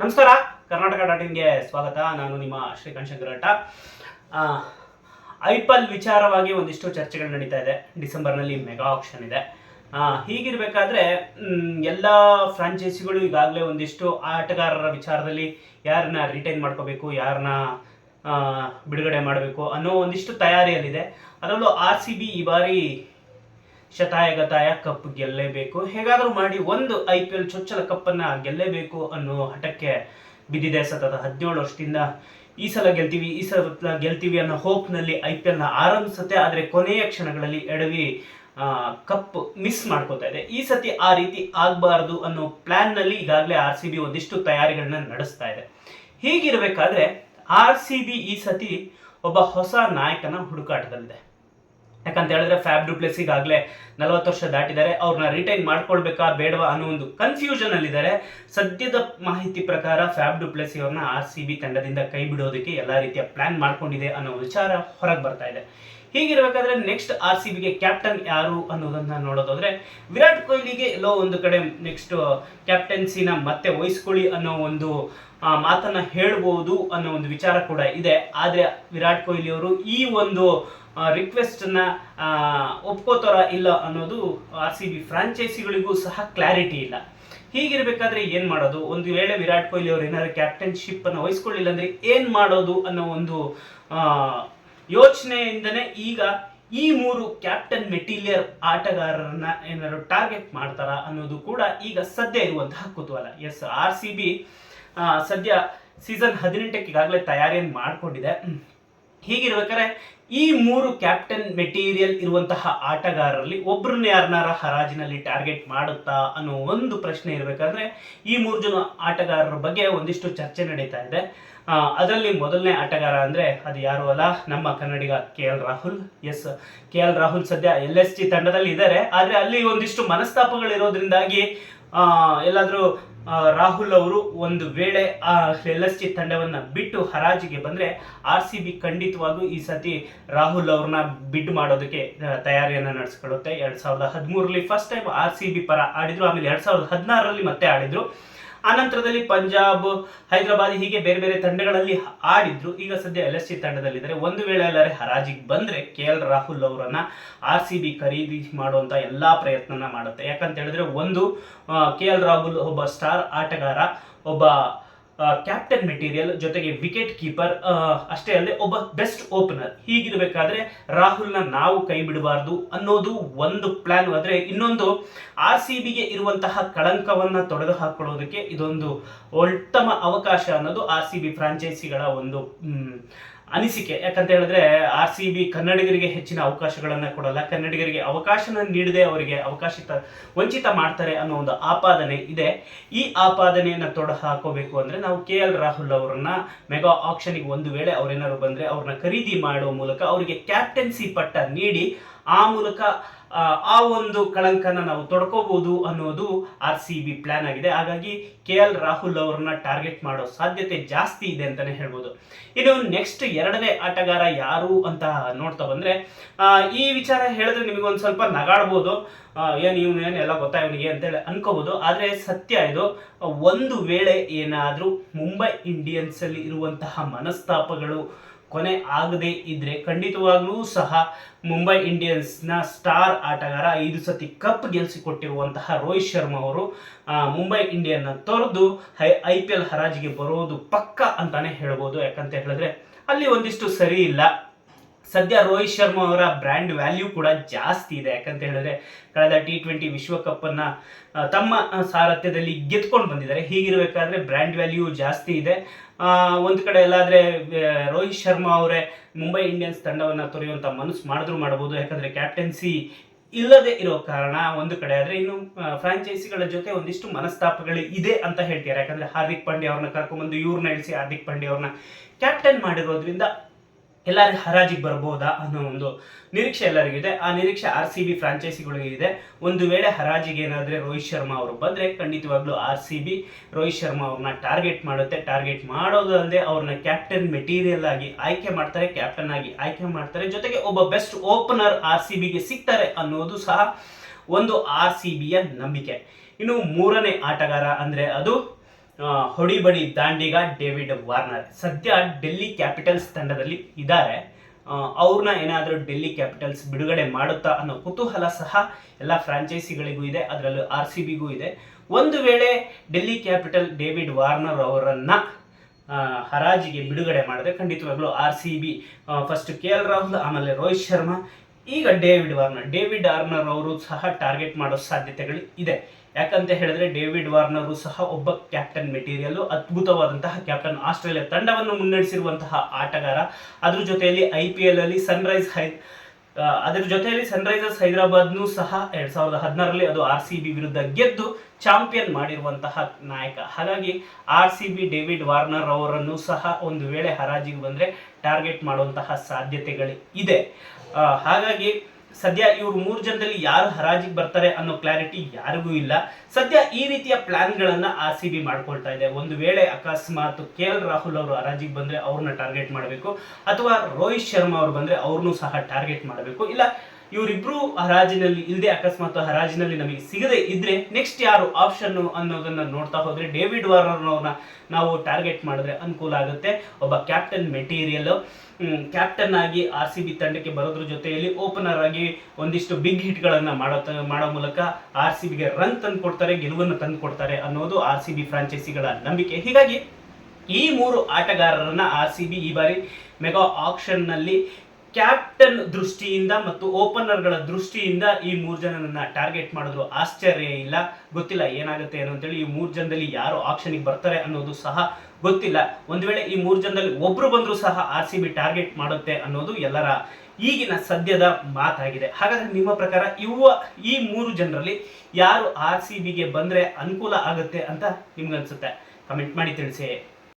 ನಮಸ್ಕಾರ, ಕರ್ನಾಟಕ ಡಾಟ್ ಇನ್ಗೆ ಸ್ವಾಗತ. ನಾನು ನಿಮ್ಮ ಶ್ರೀಕಾಂತ್ ಶಂಕರಟ ಐ ಪಲ್ ವಿಚಾರವಾಗಿ ಒಂದಿಷ್ಟು ಚರ್ಚೆಗಳು ನಡೀತಾ ಇದೆ. ಡಿಸೆಂಬರ್ನಲ್ಲಿ ಮೆಗಾ ಆಪ್ಷನ್ ಇದೆ. ಹೀಗಿರಬೇಕಾದ್ರೆ ಎಲ್ಲ ಫ್ರಾಂಚೈಸಿಗಳು ಈಗಾಗಲೇ ಒಂದಿಷ್ಟು ಆಟಗಾರರ ವಿಚಾರದಲ್ಲಿ ಯಾರನ್ನ ರಿಟೈನ್ ಮಾಡ್ಕೋಬೇಕು, ಯಾರನ್ನ ಬಿಡುಗಡೆ ಮಾಡಬೇಕು ಅನ್ನೋ ಒಂದಿಷ್ಟು ತಯಾರಿಯಲ್ಲಿದೆ. ಅದರಲ್ಲೂ ಆರ್ ಸಿ ಬಿ ಈ ಬಾರಿ ಶತಾಯಗತಾಯ ಕಪ್ ಗೆಲ್ಲೇಬೇಕು. ಹೇಗಾದರೂ ಮಾಡಿ ಒಂದು ಐ ಪಿ ಎಲ್ ಚೊಚ್ಚಲ ಕಪ್ಪನ್ನ ಗೆಲ್ಲೇಬೇಕು ಅನ್ನೋ ಹಠಕ್ಕೆ ಬಿದ್ದಿದೆ ಸತತ ಹದಿನೇಳು ವರ್ಷದಿಂದ. ಈ ಸಲ ಗೆಲ್ತೀವಿ, ಈ ಸಲ ಗೆಲ್ತೀವಿ ಅನ್ನೋ ಹೋಪ್ನಲ್ಲಿ ಐ ಪಿ ಎಲ್ನ ಆರಂಭಿಸುತ್ತೆ. ಆದರೆ ಕೊನೆಯ ಕ್ಷಣಗಳಲ್ಲಿ ಎಡವಿ ಕಪ್ ಮಿಸ್ ಮಾಡ್ಕೋತಾ ಇದೆ. ಈ ಸತಿ ಆ ರೀತಿ ಆಗಬಾರ್ದು ಅನ್ನೋ ಪ್ಲಾನ್ನಲ್ಲಿ ಈಗಾಗಲೇ ಆರ್ ಸಿ ಬಿ ಒಂದಿಷ್ಟು ತಯಾರಿಗಳನ್ನ ನಡೆಸ್ತಾ ಇದೆ. ಹೀಗಿರಬೇಕಾದ್ರೆ ಆರ್ ಸಿ ಬಿ ಈ ಸತಿ ಒಬ್ಬ ಹೊಸ ನಾಯಕನ ಹುಡುಕಾಟದಲ್ಲಿದೆ. ಯಾಕಂತ ಹೇಳಿದ್ರೆ ಫ್ಯಾಬ್ ಡುಪ್ಲೆಸ್ ಈಗಾಗಲೇ ನಲವತ್ತು ವರ್ಷ ದಾಟಿದ್ದಾರೆ. ಅವ್ರನ್ನ ರಿಟೈನ್ ಮಾಡ್ಕೊಳ್ಬೇಕಾ ಬೇಡವಾ ಅನ್ನೋ ಒಂದು ಕನ್ಫ್ಯೂಷನ್ ಅಲ್ಲಿದ್ದಾರೆ ಸದ್ಯದ ಮಾಹಿತಿ ಪ್ರಕಾರ ಫ್ಯಾಬ್ ಡುಪ್ಲೆಸಿ ಅವ್ರನ್ನ ಆರ್ ಸಿ ಬಿ ತಂಡದಿಂದ ಕೈ ಬಿಡೋದಕ್ಕೆ ಎಲ್ಲ ರೀತಿಯ ಪ್ಲಾನ್ ಮಾಡ್ಕೊಂಡಿದೆ ಅನ್ನೋ ವಿಚಾರ ಹೊರಗೆ ಬರ್ತಾ ಇದೆ. ಹೀಗಿರ್ಬೇಕಾದ್ರೆ ನೆಕ್ಸ್ಟ್ ಆರ್ ಸಿ ಬಿಗೆ ಕ್ಯಾಪ್ಟನ್ ಯಾರು ಅನ್ನೋದನ್ನ ನೋಡೋದಾದ್ರೆ ವಿರಾಟ್ ಕೊಹ್ಲಿಗೆ ಎಲ್ಲೋ ಒಂದು ಕಡೆ ನೆಕ್ಸ್ಟ್ ಕ್ಯಾಪ್ಟನ್ಸಿನ ಮತ್ತೆ ವಹಿಸ್ಕೊಳ್ಳಿ ಅನ್ನೋ ಒಂದು ಮಾತನ್ನ ಹೇಳ್ಬೋದು ಅನ್ನೋ ಒಂದು ವಿಚಾರ ಕೂಡ ಇದೆ. ಆದ್ರೆ ವಿರಾಟ್ ಕೊಹ್ಲಿ ಅವರು ಈ ಒಂದು ರಿಕ್ವೆಸ್ಟ್ನ ಆ, ಒಪ್ಕೋತಾರ ಇಲ್ಲ ಅನ್ನೋದು ಆರ್ ಸಿ ಬಿ ಫ್ರಾಂಚೈಸಿಗಳಿಗೂ ಸಹ ಕ್ಲಾರಿಟಿ ಇಲ್ಲ. ಹೀಗಿರ್ಬೇಕಾದ್ರೆ ಏನ್ ಮಾಡೋದು? ಒಂದು ವೇಳೆ ವಿರಾಟ್ ಕೊಹ್ಲಿ ಅವರು ಏನಾದ್ರು ಕ್ಯಾಪ್ಟನ್ಶಿಪ್ ಅನ್ನು ವಹಿಸ್ಕೊಳ್ಳಿಲ್ಲ ಅಂದ್ರೆ ಏನ್ ಮಾಡೋದು ಅನ್ನೋ ಒಂದು ಆ, ಯೋಚನೆಯಿಂದನೇ ಈಗ ಈ ಮೂರು ಕ್ಯಾಪ್ಟನ್ ಮೆಟೀರಿಯಲ್ ಆಟಗಾರರನ್ನ ಏನಾದ್ರು ಟಾರ್ಗೆಟ್ ಮಾಡ್ತಾರ ಅನ್ನೋದು ಕೂಡ ಈಗ ಸದ್ಯ ಇರುವಂತಹ ಕುತೂಹಲ. ಎಸ್ ಆರ್ ಸಿ ಬಿ ಸದ್ಯ ಸೀಸನ್ ಹದಿನೆಂಟಕ್ಕೆ ಈಗಾಗಲೇ ತಯಾರಿಯನ್ನು ಮಾಡಿಕೊಂಡಿದೆ. ಹೀಗಿರ್ಬೇಕಾದ್ರೆ ಈ ಮೂರು ಕ್ಯಾಪ್ಟನ್ ಮೆಟೀರಿಯಲ್ ಇರುವಂತಹ ಆಟಗಾರರಲ್ಲಿ ಒಬ್ಬರನ್ನ ಯಾರನ್ನಾರ ಹರಾಜಿನಲ್ಲಿ ಟಾರ್ಗೆಟ್ ಮಾಡುತ್ತಾ ಅನ್ನೋ ಒಂದು ಪ್ರಶ್ನೆ ಇರಬೇಕಾದ್ರೆ, ಈ ಮೂರು ಜನ ಆಟಗಾರರ ಬಗ್ಗೆ ಒಂದಿಷ್ಟು ಚರ್ಚೆ ನಡೀತಾ ಇದೆ. ಅದರಲ್ಲಿ ಮೊದಲನೇ ಆಟಗಾರ ಅಂದರೆ ಅದು ಯಾರು ಅಲ್ಲ? ನಮ್ಮ ಕನ್ನಡಿಗ K L Rahul. Yes K L Rahul ಸದ್ಯ ಎಲ್ ಎಸ್ ಜಿ ತಂಡದಲ್ಲಿ ಇದ್ದಾರೆ. ಆದರೆ ಅಲ್ಲಿ ಒಂದಿಷ್ಟು ಮನಸ್ತಾಪಗಳಿರೋದ್ರಿಂದಾಗಿ ಎಲ್ಲಾದರೂ ರಾಹುಲ್ ಅವರು ಒಂದು ವೇಳೆ ಆ ಎಲ್ ತಂಡವನ್ನ ಬಿಟ್ಟು ಹರಾಜಿಗೆ ಬಂದ್ರೆ ಆರ್ ಸಿ ಬಿ ಖಂಡಿತವಾಗೂ ಈ ಸತಿ ರಾಹುಲ್ ಅವ್ರನ್ನ ಬಿಡ್ ಮಾಡೋದಕ್ಕೆ ತಯಾರಿಯನ್ನು ತಯಾರಿಯನ್ನ ನಡೆಸ್ಕೊಳ್ಳುತ್ತೆ ಎರಡ್ ಸಾವಿರದ ಹದಿಮೂರರಲ್ಲಿ first time R C B ಪರ ಆಡಿದ್ರು, ಆಮೇಲೆ ಎರಡು ಸಾವಿರದ ಹದಿನಾರರಲ್ಲಿ ಮತ್ತೆ ಆಡಿದ್ರು. ಆನಂತರದಲ್ಲಿ ಪಂಜಾಬ್, ಹೈದರಾಬಾದ್ ಹೀಗೆ ಬೇರೆ ಬೇರೆ ತಂಡಗಳಲ್ಲಿ ಆಡಿದ್ರು. ಈಗ ಸದ್ಯ ಎಲ್ ಎಸ್ ಸಿ ತಂಡದಲ್ಲಿದ್ದಾರೆ. ಒಂದು ವೇಳೆ ಎಲ್ಲರೇ ಹರಾಜಿಗೆ ಬಂದ್ರೆ ಕೆ ಎಲ್ ರಾಹುಲ್ ಅವರನ್ನ ಆರ್ ಸಿ ಬಿ ಖರೀದಿ ಮಾಡುವಂತ ಎಲ್ಲಾ ಪ್ರಯತ್ನನ ಮಾಡುತ್ತೆ. ಯಾಕಂತ ಹೇಳಿದ್ರೆ ಒಂದು ಕೆ ಎಲ್ ರಾಹುಲ್ ಒಬ್ಬ ಸ್ಟಾರ್, ಆಟಗಾರ, ಒಬ್ಬ ಕ್ಯಾಪ್ಟನ್ ಮೆಟೀರಿಯಲ್ ಜೊತೆಗೆ ವಿಕೆಟ್ ಕೀಪರ್ ಅಷ್ಟೇ ಅಲ್ಲದೆ ಒಬ್ಬ ಬೆಸ್ಟ್ ಓಪನರ್ ಹೀಗಿರಬೇಕಾದ್ರೆ ರಾಹುಲ್ನ ನಾವು ಕೈ ಬಿಡಬಾರ್ದು ಅನ್ನೋದು ಒಂದು ಪ್ಲಾನ್ ಆದರೆ ಇನ್ನೊಂದು ಆರ್ ಸಿ ಬಿಗೆ ಇರುವಂತಹ ಕಳಂಕವನ್ನ ತೊಡೆದು ಹಾಕೊಳ್ಳೋದಕ್ಕೆ ಇದೊಂದು ಉತ್ತಮ ಅವಕಾಶ ಅನ್ನೋದು ಆರ್ ಸಿ ಬಿ ಫ್ರಾಂಚೈಸಿಗಳ ಒಂದು ಅನಿಸಿಕೆ. ಯಾಕಂತ ಹೇಳಿದ್ರೆ ಆರ್ ಸಿ ಬಿ ಕನ್ನಡಿಗರಿಗೆ ಹೆಚ್ಚಿನ ಅವಕಾಶಗಳನ್ನ ಕೊಡಲ್ಲ. ಕನ್ನಡಿಗರಿಗೆ ಅವಕಾಶನ ನೀಡದೆ ಅವರಿಗೆ ಅವಕಾಶ ವಂಚಿತ ಮಾಡ್ತಾರೆ ಅನ್ನೋ ಒಂದು ಆಪಾದನೆ ಇದೆ. ಈ ಆಪಾದನೆಯನ್ನ ತೊಡೆ ಹಾಕೋಬೇಕು ಅಂದ್ರೆ ನಾವು ಕೆ ಎಲ್ ರಾಹುಲ್ ಅವರನ್ನ ಮೆಗಾ ಆಕ್ಷನ್ಗೆ ಒಂದು ವೇಳೆ ಅವ್ರೇನಾದ್ರು ಬಂದ್ರೆ ಅವ್ರನ್ನ ಖರೀದಿ ಮಾಡುವ ಮೂಲಕ ಅವರಿಗೆ ಕ್ಯಾಪ್ಟನ್ಸಿ ಪಟ್ಟ ನೀಡಿ ಆ ಮೂಲಕ ಆ, ಒಂದು ಕಳಂಕನ ನಾವು ತೊಡ್ಕೋಬಹುದು ಅನ್ನೋದು ಆರ್ ಸಿ ಬಿ ಪ್ಲಾನ್ ಆಗಿದೆ. ಹಾಗಾಗಿ ಕೆ ಎಲ್ ರಾಹುಲ್ ಅವರನ್ನ ಟಾರ್ಗೆಟ್ ಮಾಡೋ ಸಾಧ್ಯತೆ ಜಾಸ್ತಿ ಇದೆ ಅಂತಾನೆ ಹೇಳ್ಬೋದು. ಇನ್ನು ನೆಕ್ಸ್ಟ್ ಎರಡನೇ ಆಟಗಾರ ಯಾರು ಅಂತ ನೋಡ್ತಾ ಬಂದ್ರೆ ಈ ವಿಚಾರ ಹೇಳಿದ್ರೆ ನಿಮಗೆ ಒಂದು ಸ್ವಲ್ಪ ನಗಾಡ್ಬೋದು. ಏನು ಏನ್ ಇವನು ಏನು ಎಲ್ಲ ಗೊತ್ತಾ ಇವನಿಗೆ ಅಂತೇಳಿ ಅನ್ಕೋಬಹುದು ಆದ್ರೆ ಸತ್ಯ ಇದು ಒಂದು ವೇಳೆ ಏನಾದರೂ ಮುಂಬೈ ಇಂಡಿಯನ್ಸ್ ಅಲ್ಲಿ ಇರುವಂತಹ ಮನಸ್ತಾಪಗಳು ಕೊನೆ ಆಗದೇ ಇದ್ರೆ ಖಂಡಿತವಾಗ್ಲೂ ಸಹ ಮುಂಬೈ ಇಂಡಿಯನ್ಸ್ನ ಸ್ಟಾರ್ ಆಟಗಾರ ಐದು ಸತಿ ಕಪ್ ಗೆಲ್ಲಿಸಿಕೊಟ್ಟಿರುವಂತಹ ರೋಹಿತ್ ಶರ್ಮಾ ಅವರು ಮುಂಬೈ ಇಂಡಿಯನ್ನ ತೊರೆದು ಐ ಪಿ ಎಲ್ ಹರಾಜಿಗೆ ಬರೋದು ಪಕ್ಕ ಅಂತಾನೆ ಹೇಳ್ಬೋದು. ಯಾಕಂತ ಹೇಳಿದ್ರೆ ಅಲ್ಲಿ ಒಂದಿಷ್ಟು ಸರಿ ಇಲ್ಲ. ಸದ್ಯ ರೋಹಿತ್ ಶರ್ಮಾ ಅವರ ಬ್ರ್ಯಾಂಡ್ ವ್ಯಾಲ್ಯೂ ಕೂಡ ಜಾಸ್ತಿ ಇದೆ. ಯಾಕಂತ ಹೇಳಿದ್ರೆ ಕಳೆದ ಟಿ ಟ್ವೆಂಟಿ ವಿಶ್ವಕಪ್ ಅನ್ನ ತಮ್ಮ ಸಾರಥ್ಯದಲ್ಲಿ ಗೆದ್ಕೊಂಡು ಬಂದಿದ್ದಾರೆ. ಹೀಗಿರಬೇಕಾದ್ರೆ ಬ್ರ್ಯಾಂಡ್ ವ್ಯಾಲ್ಯೂ ಜಾಸ್ತಿ ಇದೆ. ಒಂದು ಕಡೆ ಎಲ್ಲಾದ್ರೆ ರೋಹಿತ್ ಶರ್ಮಾ ಅವರೇ ಮುಂಬೈ ಇಂಡಿಯನ್ಸ್ ತಂಡವನ್ನ ತೊರೆಯುವಂತ ಮನಸ್ಸು ಮಾಡಿದ್ರು ಮಾಡಬಹುದು ಯಾಕಂದ್ರೆ ಕ್ಯಾಪ್ಟನ್ಸಿ ಇಲ್ಲದೆ ಇರೋ ಕಾರಣ ಒಂದು ಕಡೆ ಆದ್ರೆ ಇನ್ನು ಫ್ರಾಂಚೈಸಿಗಳ ಜೊತೆ ಒಂದಿಷ್ಟು ಮನಸ್ತಾಪಗಳು ಇದೆ ಅಂತ ಹೇಳ್ತಾರೆ ಯಾಕಂದ್ರೆ ಹಾರ್ದಿಕ್ ಪಾಂಡ್ಯ ಅವ್ರನ್ನ ಕರ್ಕೊಂಡ್ಬಂದು ಇವ್ರನ್ನ ಇಳಿಸಿ ಹಾರ್ದಿಕ್ ಪಾಂಡ್ಯ ಅವ್ರನ್ನ ಕ್ಯಾಪ್ಟನ್ ಮಾಡಿರೋದ್ರಿಂದ ಎಲ್ಲರಿಗೂ ಹರಾಜಿಗೆ ಬರಬಹುದಾ ಅನ್ನೋ ಒಂದು ನಿರೀಕ್ಷೆ ಎಲ್ಲರಿಗೂ ಇದೆ. ಆ ನಿರೀಕ್ಷೆ ಆರ್ ಸಿ ಬಿ ಫ್ರಾಂಚೈಸಿಗಳಿಗೆ ಇದೆ. ಒಂದು ವೇಳೆ ಹರಾಜಿಗೆ ಏನಾದರೆ ರೋಹಿತ್ ಶರ್ಮಾ ಅವರು ಬಂದರೆ ಖಂಡಿತವಾಗ್ಲೂ R C B Rohit Sharma ಅವ್ರನ್ನ ಟಾರ್ಗೆಟ್ ಮಾಡುತ್ತೆ. ಟಾರ್ಗೆಟ್ ಮಾಡೋದಲ್ಲದೆ ಅವ್ರನ್ನ ಕ್ಯಾಪ್ಟನ್ ಮೆಟೀರಿಯಲ್ ಆಗಿ ಆಯ್ಕೆ ಮಾಡ್ತಾರೆ, ಕ್ಯಾಪ್ಟನ್ ಆಗಿ ಆಯ್ಕೆ ಮಾಡ್ತಾರೆ. ಜೊತೆಗೆ ಒಬ್ಬ ಬೆಸ್ಟ್ ಓಪನರ್ ಆರ್ ಸಿ ಬಿಗೆ ಸಿಗ್ತಾರೆ ಅನ್ನೋದು ಸಹ ಒಂದು ಆರ್ ಸಿ ಬಿಯ ನಂಬಿಕೆ. ಇನ್ನು ಮೂರನೇ ಆಟಗಾರ ಅಂದರೆ ಅದು ಹೊಡಿಬಡಿ ದಾಂಡಿಗ ಡೇವಿಡ್ ವಾರ್ನರ್. ಸದ್ಯ ಡೆಲ್ಲಿ ಕ್ಯಾಪಿಟಲ್ಸ್ ತಂಡದಲ್ಲಿ ಇದ್ದಾರೆ. ಅವ್ರನ್ನ ಏನಾದರೂ ಡೆಲ್ಲಿ ಕ್ಯಾಪಿಟಲ್ಸ್ ಬಿಡುಗಡೆ ಮಾಡುತ್ತಾ ಅನ್ನೋ ಕುತೂಹಲ ಸಹ ಎಲ್ಲ ಫ್ರಾಂಚೈಸಿಗಳಿಗೂ ಇದೆ, ಅದರಲ್ಲೂ ಆರ್ ಸಿ ಬಿಗೂ ಇದೆ. ಒಂದು ವೇಳೆ ಡೆಲ್ಲಿ ಕ್ಯಾಪಿಟಲ್ ಡೇವಿಡ್ ವಾರ್ನರ್ ಅವರನ್ನ ಹರಾಜಿಗೆ ಬಿಡುಗಡೆ ಮಾಡಿದ್ರೆ ಖಂಡಿತವಾಗ್ಲೂ R C B first K L Rahul, ಆಮೇಲೆ ರೋಹಿತ್ ಶರ್ಮಾ ಈಗ ಡೇವಿಡ್ ವಾರ್ನರ್ ಡೇವಿಡ್ ವಾರ್ನರ್ ಅವರು ಸಹ ಟಾರ್ಗೆಟ್ ಮಾಡೋ ಸಾಧ್ಯತೆಗಳು ಇದೆ. ಯಾಕಂತ ಹೇಳಿದ್ರೆ ಡೇವಿಡ್ ವಾರ್ನರ್ ಸಹ ಒಬ್ಬ ಕ್ಯಾಪ್ಟನ್ ಮೆಟೀರಿಯಲ್ ಅದ್ಭುತವಾದಂತಹ ಕ್ಯಾಪ್ಟನ್ ಆಸ್ಟ್ರೇಲಿಯಾ ತಂಡವನ್ನು ಮುನ್ನಡೆಸಿರುವಂತಹ ಆಟಗಾರ. ಅದ್ರ ಜೊತೆಯಲ್ಲಿ ಐ ಪಿ ಎಲ್ ಅಲ್ಲಿ ಸನ್ರೈಸ್ ಹೈ ಅದರ ಜೊತೆಯಲ್ಲಿ ಸನ್ರೈಸರ್ಸ್ ಹೈದರಾಬಾದ್ನು ಸಹ ಎರಡ್ ಸಾವಿರದ ಹದಿನಾರರಲ್ಲಿ ಅದು ಆರ್ ಸಿ ಬಿ ವಿರುದ್ಧ ಗೆದ್ದು ಚಾಂಪಿಯನ್ ಮಾಡಿರುವಂತಹ ನಾಯಕ. ಹಾಗಾಗಿ R C B David Warner ಅವರನ್ನು ಸಹ ಒಂದು ವೇಳೆ ಹರಾಜಿಗೆ ಬಂದ್ರೆ ಟಾರ್ಗೆಟ್ ಮಾಡುವಂತಹ ಸಾಧ್ಯತೆಗಳು ಇದೆ ಹಾಗಾಗಿ ಸದ್ಯ ಇವರು ಮೂರು ಜನದಲ್ಲಿ ಯಾರು ಹರಾಜಿಗೆ ಬರ್ತಾರೆ ಅನ್ನೋ ಕ್ಲಾರಿಟಿ ಯಾರಿಗೂ ಇಲ್ಲ. ಸದ್ಯ ಈ ರೀತಿಯ ಪ್ಲಾನ್ಗಳನ್ನು ಆರ್ ಸಿ ಬಿ ಮಾಡ್ಕೊಳ್ತಾ ಇದೆ. ಒಂದು ವೇಳೆ ಅಕಸ್ಮಾತ್ ಕೆ ಎಲ್ ರಾಹುಲ್ ಅವರು ಹರಾಜಿಗೆ ಬಂದ್ರೆ ಅವ್ರನ್ನ ಟಾರ್ಗೆಟ್ ಮಾಡಬೇಕು. ಅಥವಾ ರೋಹಿತ್ ಶರ್ಮಾ ಅವರು ಬಂದ್ರೆ ಅವ್ರನ್ನೂ ಸಹ ಟಾರ್ಗೆಟ್ ಮಾಡಬೇಕು. ಇಲ್ಲ ಇವರಿಬ್ರು ಹರಾಜಿನಲ್ಲಿ ಇಲ್ಲದೆ ಅಕಸ್ಮಾತ್ ಹರಾಜಿನಲ್ಲಿ ನಮಗೆ ಸಿಗದೆ ಇದ್ರೆ ನೆಕ್ಸ್ಟ್ ಯಾರು ಆಪ್ಷನ್ ಅನ್ನೋದನ್ನ ನೋಡ್ತಾ ಹೋದ್ರೆ ಡೇವಿಡ್ ವಾರ್ನರ್ನವ್ರನ್ನ ನಾವು ಟಾರ್ಗೆಟ್ ಮಾಡಿದ್ರೆ ಅನುಕೂಲ ಆಗುತ್ತೆ. ಒಬ್ಬ ಕ್ಯಾಪ್ಟನ್ ಮೆಟೀರಿಯಲ್ ಕ್ಯಾಪ್ಟನ್ ಆಗಿ ಆರ್ ಸಿ ಬಿ ತಂಡಕ್ಕೆ ಬರೋದ್ರ ಜೊತೆಯಲ್ಲಿ ಓಪನರ್ ಆಗಿ ಒಂದಿಷ್ಟು ಬಿಗ್ ಹಿಟ್ಗಳನ್ನ ಮಾಡೋ ಮಾಡೋ ಮೂಲಕ ಆರ್ ಸಿ ಬಿಗೆ ರನ್ ತಂದು ಕೊಡ್ತಾರೆ, ಗೆಲುವನ್ನು ತಂದು ಕೊಡ್ತಾರೆ ಅನ್ನೋದು ಆರ್ ಸಿ ಬಿ ಫ್ರಾಂಚೈಸಿಗಳ ನಂಬಿಕೆ. ಹೀಗಾಗಿ ಈ ಮೂರು ಆಟಗಾರರನ್ನ ಆರ್ ಸಿ ಬಿ ಈ ಬಾರಿ ಮೆಗಾ ಆಕ್ಷನ್ನಲ್ಲಿ ಕ್ಯಾಪ್ಟನ್ ದೃಷ್ಟಿಯಿಂದ ಮತ್ತು ಓಪನರ್ಗಳ ದೃಷ್ಟಿಯಿಂದ ಈ ಮೂರು ಜನನನ್ನ ಟಾರ್ಗೆಟ್ ಮಾಡಿದ್ರು. ಆಶ್ಚರ್ಯ ಇಲ್ಲ, ಗೊತ್ತಿಲ್ಲ ಏನಾಗುತ್ತೆ ಏನೋ ಅಂತೇಳಿ ಈ ಮೂರು ಜನದಲ್ಲಿ ಯಾರು ಆಕ್ಷನ್ಗೆ ಬರ್ತಾರೆ ಅನ್ನೋದು ಸಹ ಗೊತ್ತಿಲ್ಲ. ಒಂದು ವೇಳೆ ಈ ಮೂರು ಜನದಲ್ಲಿ ಒಬ್ರು ಬಂದರೂ ಸಹ ಆರ್ ಸಿ ಬಿ ಟಾರ್ಗೆಟ್ ಮಾಡುತ್ತೆ ಅನ್ನೋದು ಎಲ್ಲರ ಈಗಿನ ಸದ್ಯದ ಮಾತಾಗಿದೆ. ಹಾಗಾದ್ರೆ ನಿಮ್ಮ ಪ್ರಕಾರ ಇವ ಈ ಮೂರು ಜನರಲ್ಲಿ ಯಾರು ಆರ್ ಸಿ ಬಿಗೆ ಬಂದ್ರೆ ಅನುಕೂಲ ಆಗುತ್ತೆ ಅಂತ ನಿಮ್ಗನ್ಸುತ್ತೆ? ಕಮೆಂಟ್ ಮಾಡಿ ತಿಳಿಸಿ.